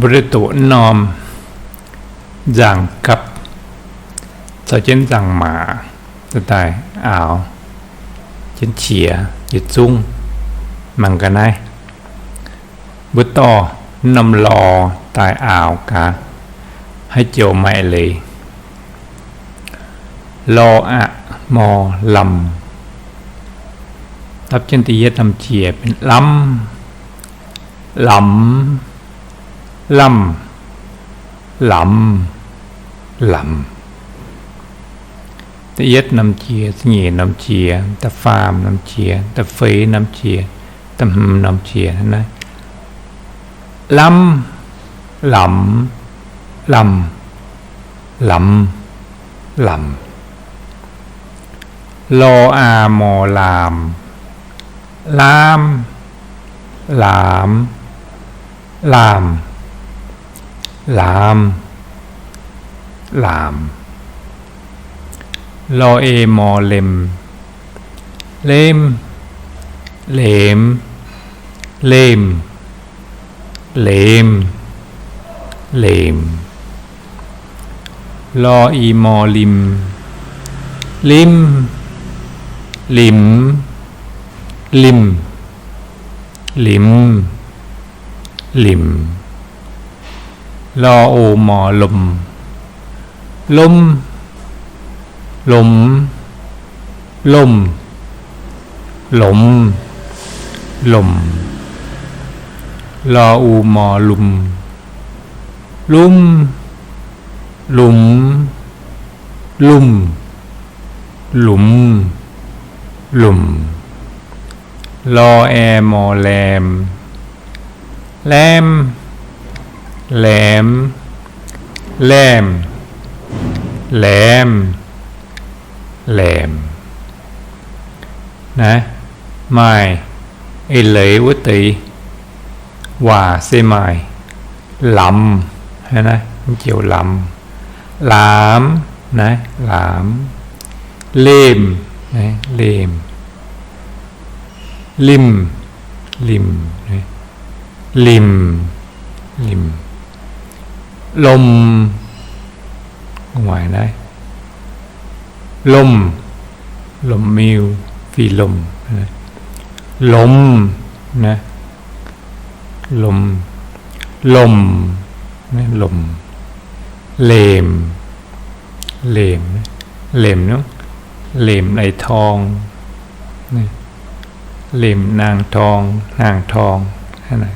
บริตุนอม อย่างกับสเจนจังหมาสไตล์อ่าวเจนเฉียหยุดซุ้งมังกันไนบุตต่อนำรอตายอ่าวกาให้เจียวไม่เลยรออะมอลำทับเจนตีเยทำเฉียเป็นลำลำ ลำหลำหลำตะเย็ดนำเชียสงีนำเชียตะฟามนำเชียตะเฟยนำเชียตะหมนำเชียนะลำหลำลำหลำหลำโลอาโมลาม ลาม ลามลาม ลามลามโลเอโมเลมเลมเลมเลมเลมเลมลอีโมลิม ลิม ลิม ลิม ลิม ลิม ลอโอมอลม ลม ลม ลมลม ลม ลออูมอลุม ลุมลุม ลุม หลุม หลุม ลอแอมอแลม แลม แหลม แหลม แหลม แหลม นะไม่ไอเหลวุติว่าเสไม้ลำเห็นไหมมันเกี่ยวลำหลามนะหลามเล่มนะเล่มลิม ลิมนะลิม ลิม ลมหมายได้ ลม ลมมิวฟีลมนะลมนะ ลม ลมนะลม เลม เลม เลมเนาะเหลมในทองเหลมนางทอง นางทองนั่นแหละ